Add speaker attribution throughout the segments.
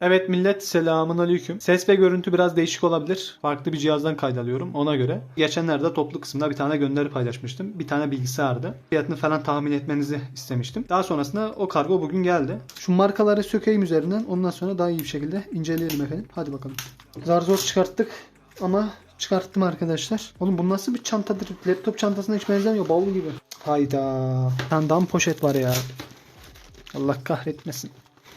Speaker 1: Evet millet selamun aleyküm. Ses ve görüntü biraz değişik olabilir. Farklı bir cihazdan kaydalıyorum ona göre. Geçenlerde toplu kısımda bir tane gönderi paylaşmıştım. Bir tane bilgisayardı. Fiyatını falan tahmin etmenizi istemiştim. Daha sonrasında o kargo bugün geldi. Şu markaları sökeyim üzerinden. Ondan sonra daha iyi bir şekilde inceleyelim efendim. Hadi bakalım. Zar zor çıkarttık ama çıkarttım arkadaşlar. Oğlum bu nasıl bir çantadır? Laptop çantasına hiç benzemiyor. Bavul gibi. Hayda. Sandam poşet var ya. Allah kahretmesin.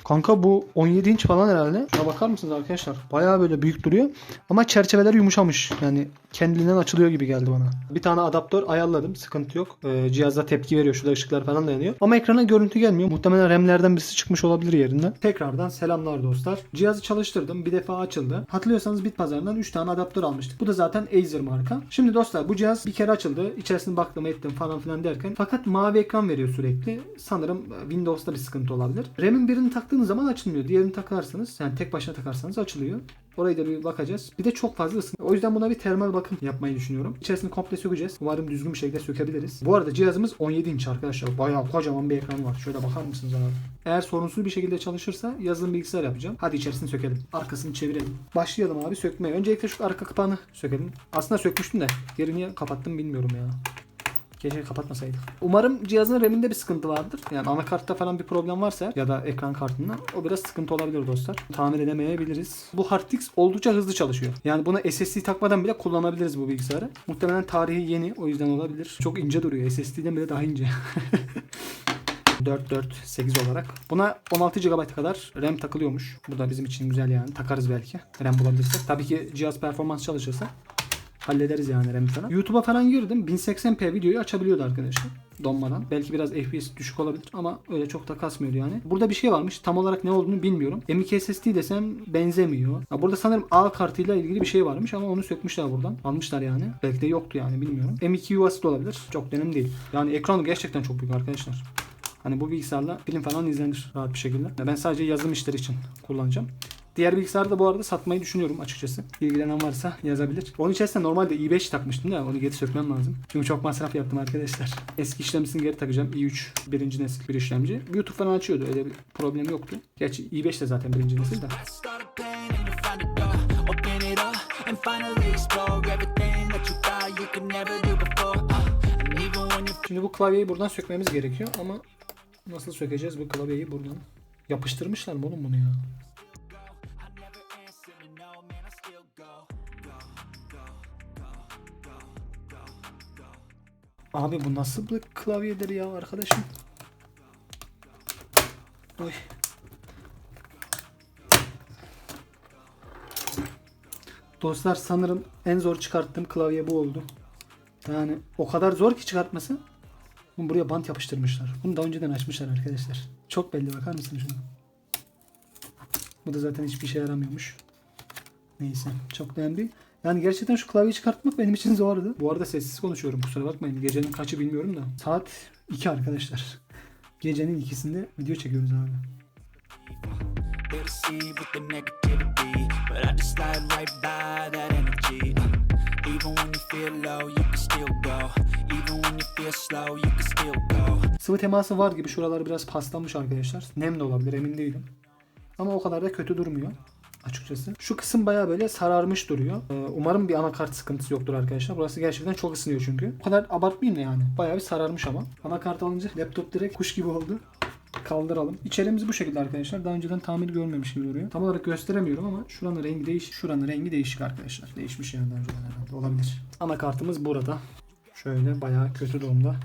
Speaker 1: Kanka bu 17 inç falan herhalde. Şuna bakar mısınız arkadaşlar? Bayağı böyle büyük duruyor. Ama çerçeveler yumuşamış. Yani kendiliğinden açılıyor gibi geldi bana. Bir tane adaptör ayarladım. Sıkıntı yok. Ee, cihazda tepki veriyor. Şurada ışıklar falan da yanıyor. Ama ekrana görüntü gelmiyor. Muhtemelen RAM'lerden birisi çıkmış olabilir yerinden. Tekrardan selamlar dostlar. Cihazı çalıştırdım. Bir defa açıldı. Hatırlıyorsanız bit pazarından 3 tane adaptör almıştık. Bu da zaten Acer marka. Şimdi dostlar bu cihaz bir kere açıldı. İçerisine baktım ettim falan filan derken. Fakat mavi ekran veriyor sürekli. Sanırım Windows'ta bir sıkıntı olabilir. RAM'in birini taktığınız zaman açılmıyor. Diğerini takarsanız yani tek başına takarsanız açılıyor. Orayı da bir bakacağız. Bir de çok fazla ısın. O yüzden buna bir termal bakım yapmayı düşünüyorum. İçerisini komple sökeceğiz. Umarım düzgün bir şekilde sökebiliriz. Bu arada cihazımız 17 inç arkadaşlar. Bayağı kocaman bir ekran var. Şöyle bakar mısınız abi? Eğer sorunsuz bir şekilde çalışırsa yazılım bilgisayar yapacağım. Hadi içerisini sökelim. Arkasını çevirelim. Başlayalım abi sökmeye. Öncelikle şu arka kapağını sökelim. Aslında sökmüştüm de. Geri niye kapattım bilmiyorum ya. Keşke kapatmasaydık. Umarım cihazın RAM'inde bir sıkıntı vardır. Yani anakartta falan bir problem varsa ya da ekran kartında o biraz sıkıntı olabilir dostlar. Tamir edemeyebiliriz. Bu HardX oldukça hızlı çalışıyor. Yani buna SSD takmadan bile kullanabiliriz bu bilgisayarı. Muhtemelen tarihi yeni o yüzden olabilir. Çok ince duruyor. SSD'den bile daha ince. 4 4 8 olarak. Buna 16 GB kadar RAM takılıyormuş. Bu da bizim için güzel yani. Takarız belki. RAM bulabilirsek. Tabii ki cihaz performans çalışırsa hallederiz yani RAM falan. YouTube'a falan girdim. 1080p videoyu açabiliyordu arkadaşlar. Donmadan. Belki biraz FPS düşük olabilir ama öyle çok da kasmıyordu yani. Burada bir şey varmış. Tam olarak ne olduğunu bilmiyorum. M.2 SSD desem benzemiyor. Ya burada sanırım A kartıyla ilgili bir şey varmış ama onu sökmüşler buradan. Almışlar yani. Belki de yoktu yani bilmiyorum. M.2 yuvası da olabilir. Çok önemli değil. Yani ekran gerçekten çok büyük arkadaşlar. Hani bu bilgisayarla film falan izlenir rahat bir şekilde. Ben sadece yazılım işleri için kullanacağım. Diğer bilgisayarı da bu arada satmayı düşünüyorum açıkçası. İlgilenen varsa yazabilir. Onun içerisinde normalde i5 takmıştım da onu geri sökmem lazım. Çünkü çok masraf yaptım arkadaşlar. Eski işlemcisini geri takacağım. i3 birinci nesil bir işlemci. YouTube falan açıyordu. Öyle bir problem yoktu. Gerçi i5 de zaten birinci nesil de. Şimdi bu klavyeyi buradan sökmemiz gerekiyor ama nasıl sökeceğiz bu klavyeyi buradan? Yapıştırmışlar mı oğlum bunu ya?
Speaker 2: No, man, I still go, go, go, go, go, go, go.
Speaker 1: Abi bu nasıl bir klavyedir ya arkadaşım? Oy. Dostlar sanırım en zor çıkarttığım klavye bu oldu. Yani o kadar zor ki çıkartması. Bunu buraya bant yapıştırmışlar. Bunu daha önceden açmışlar arkadaşlar. Çok belli bakar mısınız şuna? Bu da zaten hiçbir işe yaramıyormuş. Neyse çok da önemli değil. Yani gerçekten şu klavyeyi çıkartmak benim için zordu. Bu arada sessiz konuşuyorum kusura bakmayın. Gecenin kaçı bilmiyorum da. Saat 2 arkadaşlar. Gecenin ikisinde video çekiyoruz abi.
Speaker 2: Uh.
Speaker 1: Sıvı teması var gibi şuralar biraz paslanmış arkadaşlar. Nem de olabilir emin değilim. Ama o kadar da kötü durmuyor açıkçası. Şu kısım baya böyle sararmış duruyor. Ee, umarım bir anakart sıkıntısı yoktur arkadaşlar. Burası gerçekten çok ısınıyor çünkü. O kadar abartmayayım da yani. Baya bir sararmış ama. Anakart alınca laptop direkt kuş gibi oldu. Kaldıralım. İçerimiz bu şekilde arkadaşlar. Daha önceden tamir görmemiş gibi duruyor. Tam olarak gösteremiyorum ama şuranın rengi değiş, şuranın rengi değişik arkadaşlar. Değişmiş yani daha önceden herhalde. Olabilir. Anakartımız burada. Şöyle bayağı kötü durumda.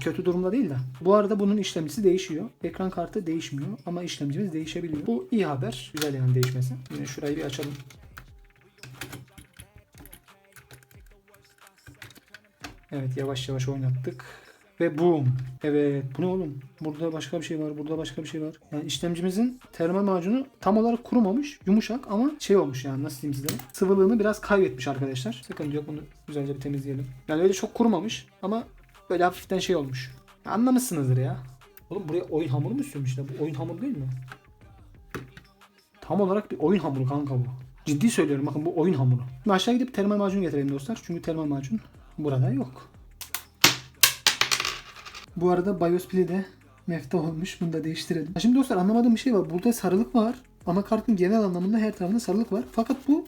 Speaker 1: Kötü durumda değil de. Bu arada bunun işlemcisi değişiyor. Ekran kartı değişmiyor ama işlemcimiz değişebiliyor. Bu iyi haber. Güzel yani değişmesi. Yine şurayı bir açalım. Evet yavaş yavaş oynattık. Ve boom. Evet bu ne oğlum? Burada başka bir şey var. Burada başka bir şey var. Yani işlemcimizin termal macunu tam olarak kurumamış. Yumuşak ama şey olmuş yani nasıl diyeyim size. Sıvılığını biraz kaybetmiş arkadaşlar. Sıkıntı yok bunu güzelce bir temizleyelim. Yani öyle çok kurumamış ama böyle hafiften şey olmuş. Ya anlamışsınızdır ya. Oğlum buraya oyun hamuru mu sürmüşler? Bu oyun hamuru değil mi? Tam olarak bir oyun hamuru kanka bu. Ciddi söylüyorum bakın bu oyun hamuru. Şimdi aşağı gidip termal macun getirelim dostlar. Çünkü termal macun burada yok. Bu arada BIOS pili de mefta olmuş. Bunu da değiştirelim. Şimdi dostlar anlamadığım bir şey var. Burada sarılık var. Anakartın genel anlamında her tarafında sarılık var. Fakat bu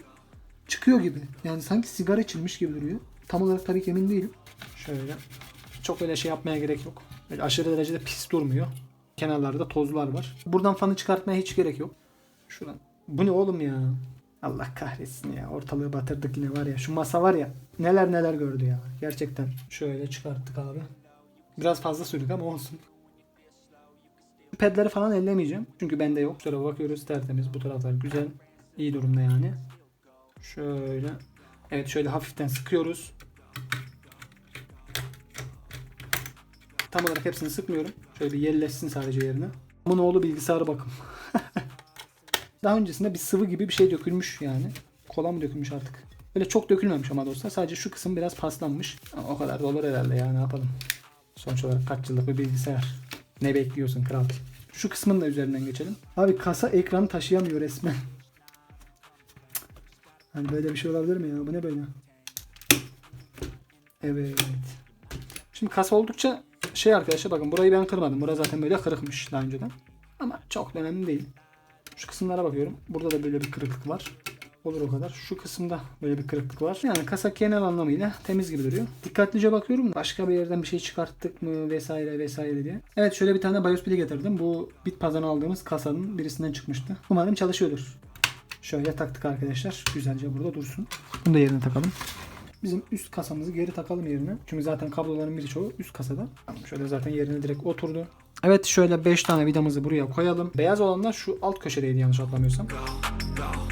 Speaker 1: çıkıyor gibi. Yani sanki sigara içilmiş gibi duruyor. Tam olarak tabii ki emin değilim. Şöyle. Çok öyle şey yapmaya gerek yok. Böyle aşırı derecede pis durmuyor. Kenarlarda tozlar var. Buradan fanı çıkartmaya hiç gerek yok. Şuradan. Bu ne oğlum ya? Allah kahretsin ya. Ortalığı batırdık yine var ya. Şu masa var ya. Neler neler gördü ya. Gerçekten. Şöyle çıkarttık abi. Biraz fazla sürdük ama olsun. Pedleri falan ellemeyeceğim. Çünkü bende yok. Şöyle bakıyoruz tertemiz. Bu taraflar güzel. İyi durumda yani. Şöyle. Evet şöyle hafiften sıkıyoruz. Tam olarak hepsini sıkmıyorum. Şöyle yerleşsin sadece yerine. Bunun oğlu bilgisayarı bakım. Daha öncesinde bir sıvı gibi bir şey dökülmüş yani. Kola mı dökülmüş artık. Böyle çok dökülmemiş ama dostlar. Sadece şu kısım biraz paslanmış. Ama o kadar da olur herhalde ya ne yapalım. Sonuç olarak kaç yıllık bir bilgisayar. Ne bekliyorsun kral? Şu kısmın da üzerinden geçelim. Abi kasa ekranı taşıyamıyor resmen. Hani böyle bir şey olabilir mi ya? Bu ne böyle? Evet. Şimdi kasa oldukça şey arkadaşlar bakın burayı ben kırmadım. Burası zaten böyle kırıkmış daha önceden. Ama çok önemli değil. Şu kısımlara bakıyorum. Burada da böyle bir kırıklık var. Olur o kadar. Şu kısımda böyle bir kırıklık var. Yani kasa genel anlamıyla temiz gibi duruyor. Dikkatlice bakıyorum. da Başka bir yerden bir şey çıkarttık mı vesaire vesaire diye. Evet şöyle bir tane BIOS pili getirdim. Bu Bitpazar'dan aldığımız kasanın birisinden çıkmıştı. Umarım çalışıyordur. Şöyle taktık arkadaşlar. Güzelce burada dursun. Bunu da yerine takalım. Bizim üst kasamızı geri takalım yerine. Çünkü zaten kabloların birçoğu üst kasada. Şöyle zaten yerine direkt oturdu. Evet şöyle 5 tane vidamızı buraya koyalım. Beyaz olanlar şu alt köşedeydi yanlış hatırlamıyorsam.
Speaker 2: go.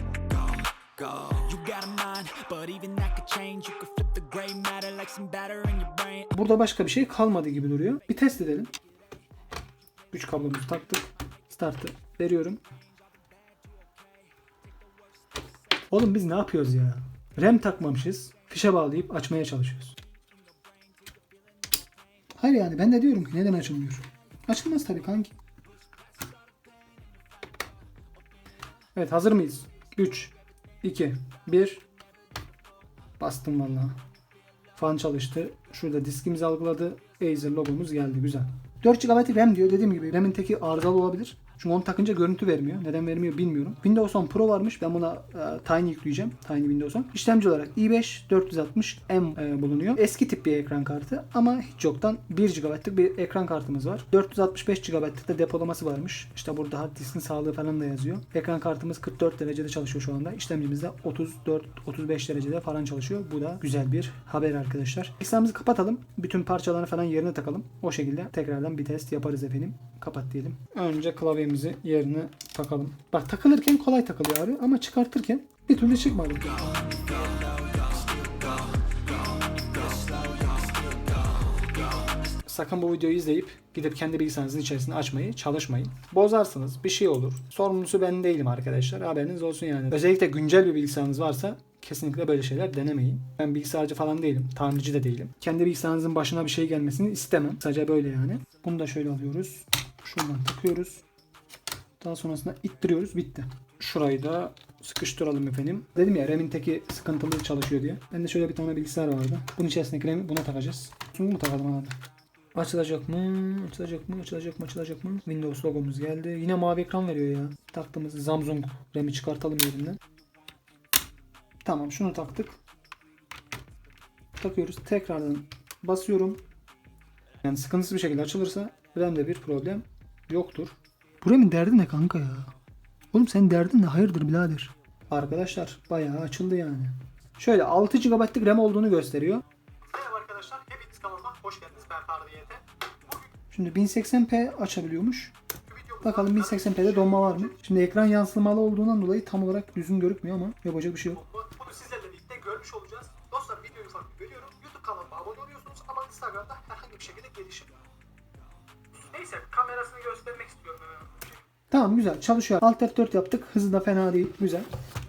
Speaker 2: You got a mind, but even that could change. You could flip the gray matter like some batter in your brain.
Speaker 1: Burada başka bir şey kalmadı gibi duruyor. Bir test edelim. Güç kablomuzu taktık. Startı veriyorum. Oğlum biz ne yapıyoruz ya? RAM takmamışız. Fişe bağlayıp açmaya çalışıyoruz. Hayır yani ben de diyorum ki neden açılmıyor? Açılmaz tabii kanki. Evet hazır mıyız? 3, 2, 1. Bastım vallahi. Fan çalıştı. Şurada diskimizi algıladı. Acer logomuz geldi. Güzel. 4 GB RAM diyor. Dediğim gibi RAM'in teki arızalı olabilir. Çünkü onu takınca görüntü vermiyor. Neden vermiyor bilmiyorum. Windows 10 Pro varmış. Ben buna e, Tiny yükleyeceğim. Tiny Windows 10. İşlemci olarak i5 460M e, bulunuyor. Eski tip bir ekran kartı ama hiç yoktan 1 GB'lık bir ekran kartımız var. 465 GB'lık da depolaması varmış. İşte burada hard diskin sağlığı falan da yazıyor. Ekran kartımız 44 derecede çalışıyor şu anda. İşlemcimiz de 34-35 derecede falan çalışıyor. Bu da güzel bir haber arkadaşlar. Bilgisayarımızı kapatalım. Bütün parçalarını falan yerine takalım. O şekilde tekrardan bir test yaparız efendim. Kapat diyelim. Önce klavyemizi yerine takalım. Bak takılırken kolay takılıyor abi ama çıkartırken bir türlü çıkmadı. Sakın bu videoyu izleyip gidip kendi bilgisayarınızın içerisinde açmayı çalışmayın. Bozarsınız bir şey olur. Sorumlusu ben değilim arkadaşlar. Haberiniz olsun yani. Özellikle güncel bir bilgisayarınız varsa kesinlikle böyle şeyler denemeyin. Ben bilgisayarcı falan değilim. Tamirci de değilim. Kendi bilgisayarınızın başına bir şey gelmesini istemem. Sadece böyle yani. Bunu da şöyle alıyoruz. Şuradan takıyoruz. Daha sonrasında ittiriyoruz. Bitti. Şurayı da sıkıştıralım efendim. Dedim ya RAM'in teki sıkıntılı çalışıyor diye. Bende şöyle bir tane bilgisayar vardı. Bunun içerisindeki RAM'i buna takacağız. Şunu mu takalım anladım. Açılacak mı? Açılacak mı? Açılacak mı? Açılacak mı? Windows logomuz geldi. Yine mavi ekran veriyor ya. Taktığımız Samsung RAM'i çıkartalım yerinden. Tamam şunu taktık. Takıyoruz. Tekrardan basıyorum. Yani sıkıntısız bir şekilde açılırsa RAM'de bir problem yoktur. Bu RAM'in derdi ne kanka ya? Oğlum senin derdin ne? Hayırdır birader? Arkadaşlar bayağı açıldı yani. Şöyle 6 GB'lık RAM olduğunu gösteriyor. Merhaba arkadaşlar. Hepiniz kanalıma hoş geldiniz. Ben Fardiyete. Şimdi 1080p açabiliyormuş. Bakalım 1080p'de donma var mı? Şimdi ekran yansımalı olduğundan dolayı tam olarak düzgün görükmüyor ama yapacak bir şey yok.
Speaker 3: Bunu sizlerle birlikte görmüş olacağız. Dostlar videoyu ufak bir bölüyorum. YouTube kanalıma abone oluyorsunuz ama Instagram'da herhangi bir şekilde gelişim. Neyse kamerasını göstermek istiyorum.
Speaker 1: Tamam güzel çalışıyor. Alt F4 yaptık. Hızı da fena değil. Güzel.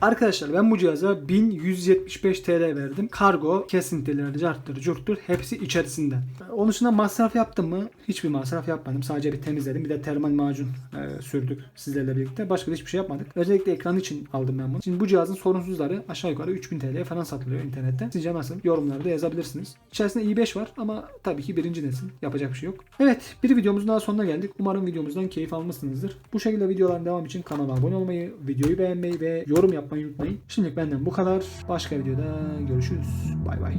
Speaker 1: Arkadaşlar ben bu cihaza 1175 TL verdim. Kargo, kesintiler, carttır, curttur hepsi içerisinde. Onun dışında masraf yaptım mı? Hiçbir masraf yapmadım. Sadece bir temizledim. Bir de termal macun e, sürdük sizlerle birlikte. Başka da hiçbir şey yapmadık. Özellikle ekran için aldım ben bunu. Şimdi bu cihazın sorunsuzları aşağı yukarı 3000 TL falan satılıyor internette. Sizce nasıl? Yorumlarda yazabilirsiniz. İçerisinde i5 var ama tabii ki birinci nesil. Yapacak bir şey yok. Evet bir videomuzun daha sonuna geldik. Umarım videomuzdan keyif almışsınızdır. Bu şekilde videoların devamı için kanala abone olmayı, videoyu beğenmeyi ve yorum yapmayı unutmayın. Şimdilik benden bu kadar. Başka videoda görüşürüz. Bay bay.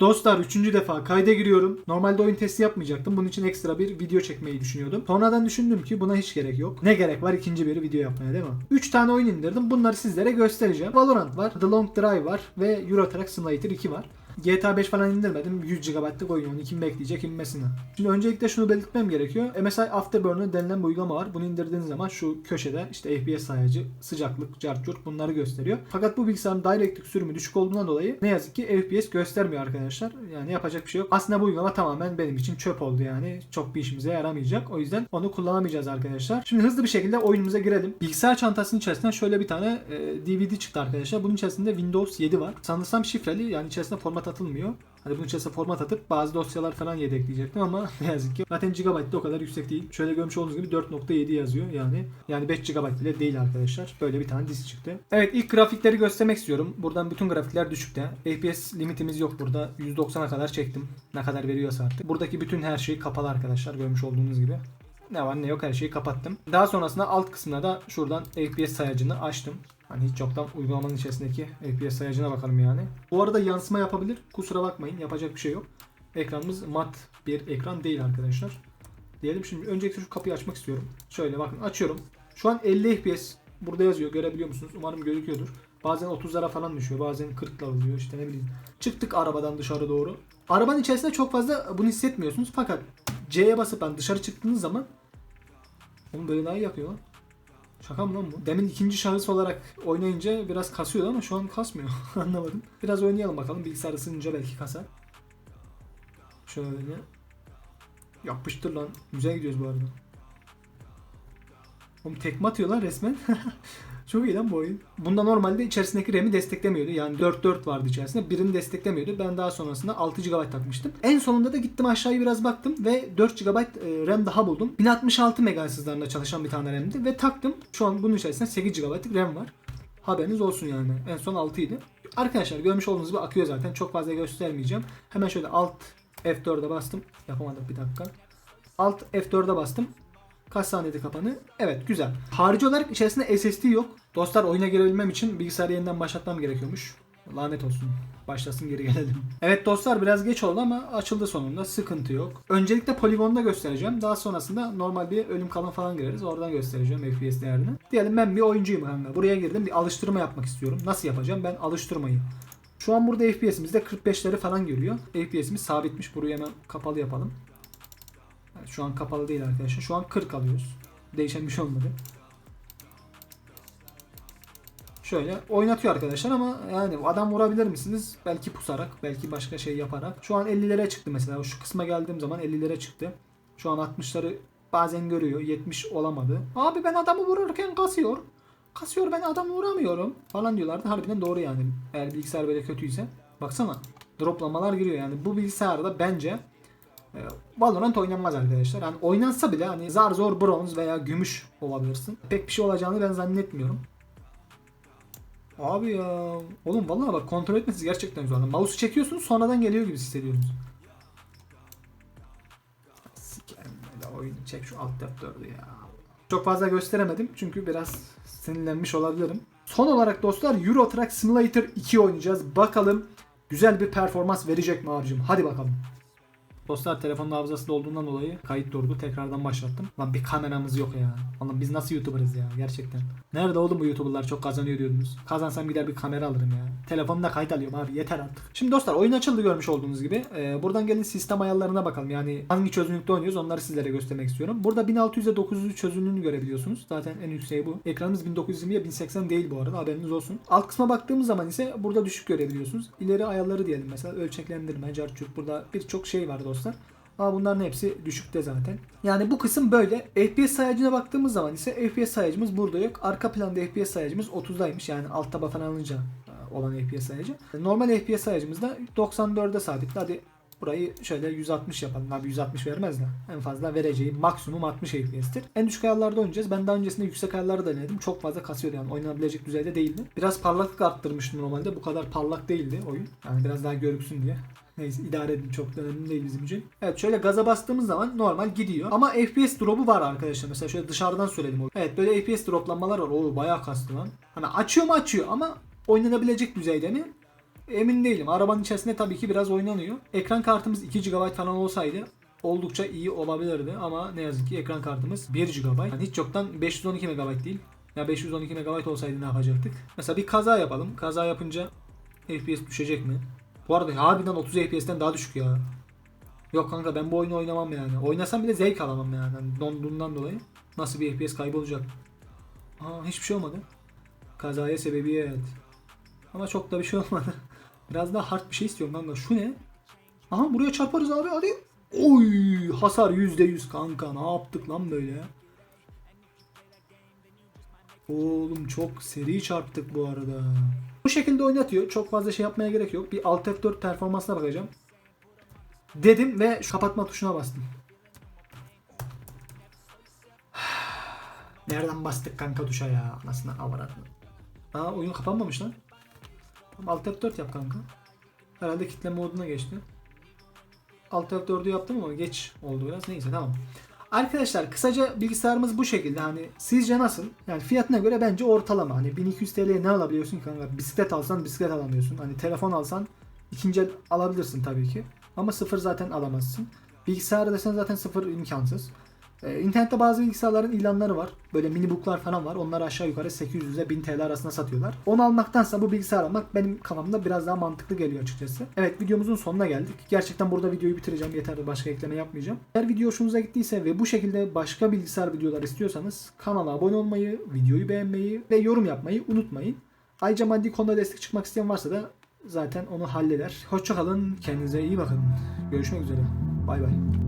Speaker 1: Dostlar 3. defa kayda giriyorum. Normalde oyun testi yapmayacaktım. Bunun için ekstra bir video çekmeyi düşünüyordum. Sonradan düşündüm ki buna hiç gerek yok. Ne gerek var ikinci bir video yapmaya değil mi? 3 tane oyun indirdim. Bunları sizlere göstereceğim. Valorant var, The Long Drive var ve Euro Truck Simulator 2 var. GTA 5 falan indirmedim. 100 GB'lık oyun onu kim bekleyecek inmesini. Şimdi öncelikle şunu belirtmem gerekiyor. MSI Afterburner denilen bir uygulama var. Bunu indirdiğiniz zaman şu köşede işte FPS sayacı, sıcaklık, cartçurt bunları gösteriyor. Fakat bu bilgisayarın DirectX sürümü düşük olduğundan dolayı ne yazık ki FPS göstermiyor arkadaşlar. Yani yapacak bir şey yok. Aslında bu uygulama tamamen benim için çöp oldu yani. Çok bir işimize yaramayacak. O yüzden onu kullanamayacağız arkadaşlar. Şimdi hızlı bir şekilde oyunumuza girelim. Bilgisayar çantasının içerisinden şöyle bir tane e, DVD çıktı arkadaşlar. Bunun içerisinde Windows 7 var. Sanırsam şifreli yani içerisinde format atılmıyor. Hani bunun içerisine format atıp bazı dosyalar falan yedekleyecektim ama ne yazık ki zaten GB de o kadar yüksek değil. Şöyle görmüş olduğunuz gibi 4.7 yazıyor yani. Yani 5 GB bile değil arkadaşlar. Böyle bir tane disk çıktı. Evet ilk grafikleri göstermek istiyorum. Buradan bütün grafikler düşükte. FPS limitimiz yok burada. 190'a kadar çektim. Ne kadar veriyorsa artık. Buradaki bütün her şey kapalı arkadaşlar görmüş olduğunuz gibi. Ne var ne yok her şeyi kapattım. Daha sonrasında alt kısmına da şuradan FPS sayacını açtım. Hani hiç yoktan uygulamanın içerisindeki FPS sayacına bakalım yani. Bu arada yansıma yapabilir. Kusura bakmayın yapacak bir şey yok. Ekranımız mat bir ekran değil arkadaşlar. Diyelim şimdi öncelikle şu kapıyı açmak istiyorum. Şöyle bakın açıyorum. Şu an 50 FPS burada yazıyor görebiliyor musunuz? Umarım gözüküyordur. Bazen 30'lara falan düşüyor. Bazen 40'lar oluyor işte ne bileyim. Çıktık arabadan dışarı doğru. Arabanın içerisinde çok fazla bunu hissetmiyorsunuz. Fakat C'ye basıp ben dışarı çıktığınız zaman Oğlum böyle daha lan. Şaka mı lan bu? Demin ikinci şahıs olarak oynayınca biraz kasıyordu ama şu an kasmıyor. Anlamadım. Biraz oynayalım bakalım. Bilgisayar ısınınca belki kasar. Şöyle. Yapıştır lan. Güzel gidiyoruz bu arada. Oğlum tekme atıyor lan resmen. Çok iyi lan bu oyun. Bunda normalde içerisindeki RAM'i desteklemiyordu. Yani 4.4 vardı içerisinde. Birini desteklemiyordu. Ben daha sonrasında 6 GB takmıştım. En sonunda da gittim aşağıya biraz baktım ve 4 GB e, RAM daha buldum. 1066 MHz hızlarında çalışan bir tane RAM'di ve taktım. Şu an bunun içerisinde 8 GB'lık RAM var. Haberiniz olsun yani. En son 6 idi. Arkadaşlar görmüş olduğunuz gibi akıyor zaten. Çok fazla göstermeyeceğim. Hemen şöyle alt F4'e bastım. Yapamadık bir dakika. Alt F4'e bastım. Kaç saniyede kapanı? Evet güzel. Harici olarak içerisinde SSD yok. Dostlar oyuna girebilmem için bilgisayarı yeniden başlatmam gerekiyormuş. Lanet olsun. Başlasın geri gelelim. Evet dostlar biraz geç oldu ama açıldı sonunda. Sıkıntı yok. Öncelikle poligonda göstereceğim. Daha sonrasında normal bir ölüm kalım falan gireriz. Oradan göstereceğim FPS değerini. Diyelim ben bir oyuncuyum kanka. Buraya girdim bir alıştırma yapmak istiyorum. Nasıl yapacağım? Ben alıştırmayı. Şu an burada FPS'imizde 45'leri falan görüyor. FPS'imiz sabitmiş. Burayı hemen kapalı yapalım. Evet, şu an kapalı değil arkadaşlar. Şu an 40 alıyoruz. Değişen bir şey olmadı. Şöyle oynatıyor arkadaşlar ama yani adam vurabilir misiniz? Belki pusarak, belki başka şey yaparak. Şu an 50'lere çıktı mesela. Şu kısma geldiğim zaman 50'lere çıktı. Şu an 60'ları bazen görüyor. 70 olamadı. Abi ben adamı vururken kasıyor. Kasıyor ben adamı vuramıyorum falan diyorlardı. Harbiden doğru yani. Eğer bilgisayar böyle kötüyse. Baksana. Droplamalar giriyor yani. Bu bilgisayarda bence Valorant oynanmaz arkadaşlar. Yani oynansa bile hani zar zor bronz veya gümüş olabilirsin. Pek bir şey olacağını ben zannetmiyorum. Abi ya. Oğlum vallahi bak kontrol etmesi gerçekten zor. Yani mouse'u çekiyorsunuz sonradan geliyor gibi hissediyorsunuz. Sikerim oyunu çek şu alt F4'ü ya. Çok fazla gösteremedim çünkü biraz sinirlenmiş olabilirim. Son olarak dostlar Euro Truck Simulator 2 oynayacağız. Bakalım güzel bir performans verecek mi abicim? Hadi bakalım. Dostlar telefonun hafızası olduğundan dolayı kayıt durdu. Tekrardan başlattım. Lan bir kameramız yok ya. Oğlum biz nasıl YouTuber'ız ya gerçekten. Nerede oğlum bu YouTuber'lar çok kazanıyor diyordunuz. Kazansam gider bir kamera alırım ya. Telefonda kayıt alıyorum abi yeter artık. Şimdi dostlar oyun açıldı görmüş olduğunuz gibi. Ee, buradan gelin sistem ayarlarına bakalım. Yani hangi çözünürlükte oynuyoruz onları sizlere göstermek istiyorum. Burada 1600'e 900 çözünürlüğünü görebiliyorsunuz. Zaten en yükseği bu. Ekranımız 1920'ye 1080 değil bu arada haberiniz olsun. Alt kısma baktığımız zaman ise burada düşük görebiliyorsunuz. İleri ayarları diyelim mesela ölçeklendirme, carçuk burada birçok şey var dostlar. Ama bunların hepsi düşükte zaten. Yani bu kısım böyle. FPS sayacına baktığımız zaman ise FPS sayacımız burada yok. Arka planda FPS sayacımız 30'daymış. Yani alt taba falan alınca e, olan FPS sayacı. Normal FPS sayacımız da 94'e sabitli. Hadi burayı şöyle 160 yapalım. Abi 160 vermez de. En fazla vereceği maksimum 60 FPS'tir. En düşük ayarlarda oynayacağız. Ben daha öncesinde yüksek ayarlarda denedim. Çok fazla kasıyordu yani. Oynanabilecek düzeyde değildi. Biraz parlaklık arttırmıştım normalde. Bu kadar parlak değildi oyun. Yani biraz daha görüksün diye. Neyse idare edin çok da önemli değil bizim için. Evet şöyle gaza bastığımız zaman normal gidiyor. Ama FPS drop'u var arkadaşlar. Mesela şöyle dışarıdan söyledim. Evet böyle FPS droplanmalar var. Oo bayağı kastı lan. Hani açıyor mu açıyor ama oynanabilecek düzeyde mi? Emin değilim. Arabanın içerisinde tabii ki biraz oynanıyor. Ekran kartımız 2 GB falan olsaydı oldukça iyi olabilirdi ama ne yazık ki ekran kartımız 1 GB. Yani hiç yoktan 512 MB değil. Ya 512 MB olsaydı ne yapacaktık? Mesela bir kaza yapalım. Kaza yapınca FPS düşecek mi? Bu arada harbiden 30 FPS'ten daha düşük ya. Yok kanka ben bu oyunu oynamam yani. Oynasam bile zevk alamam yani. Hani Donduğundan dolayı. Nasıl bir FPS kaybı olacak? Aa hiçbir şey olmadı. Kazaya sebebiyet. Ama çok da bir şey olmadı. Biraz daha hard bir şey istiyorum kanka. Şu ne? Aha buraya çarparız abi hadi. Oy hasar %100 kanka. Ne yaptık lan böyle? Oğlum çok seri çarptık bu arada. Bu şekilde oynatıyor. Çok fazla şey yapmaya gerek yok. Bir Alt F4 performansına bakacağım. Dedim ve şu kapatma tuşuna bastım. Nereden bastık kanka tuşa ya? Anasını avradını. Aa oyun kapanmamış lan. Alt F4 yap kanka. Herhalde kitle moduna geçti. Alt F4'ü yaptım ama geç oldu biraz. Neyse tamam. Arkadaşlar kısaca bilgisayarımız bu şekilde. Hani sizce nasıl? Yani fiyatına göre bence ortalama. Hani 1200 TL'ye ne alabiliyorsun ki kanka? Bisiklet alsan bisiklet alamıyorsun. Hani telefon alsan ikinci alabilirsin tabii ki. Ama sıfır zaten alamazsın. Bilgisayar desen zaten sıfır imkansız. Ee, internette bazı bilgisayarların ilanları var. Böyle mini booklar falan var. Onları aşağı yukarı 800 ile 1000 TL arasında satıyorlar. Onu almaktansa bu bilgisayar almak benim kafamda biraz daha mantıklı geliyor açıkçası. Evet videomuzun sonuna geldik. Gerçekten burada videoyu bitireceğim. Yeter başka ekleme yapmayacağım. Eğer video hoşunuza gittiyse ve bu şekilde başka bilgisayar videolar istiyorsanız kanala abone olmayı, videoyu beğenmeyi ve yorum yapmayı unutmayın. Ayrıca maddi konuda destek çıkmak isteyen varsa da zaten onu halleder. Hoşçakalın. Kendinize iyi bakın. Görüşmek üzere. Bay bay.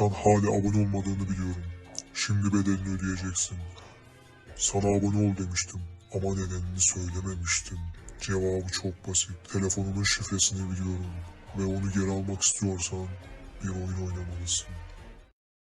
Speaker 4: Bunu dinliyorsan hala abone olmadığını biliyorum. Şimdi bedelini ödeyeceksin. Sana abone ol demiştim ama nedenini söylememiştim. Cevabı çok basit. Telefonunun şifresini biliyorum ve onu geri almak istiyorsan bir oyun oynamalısın.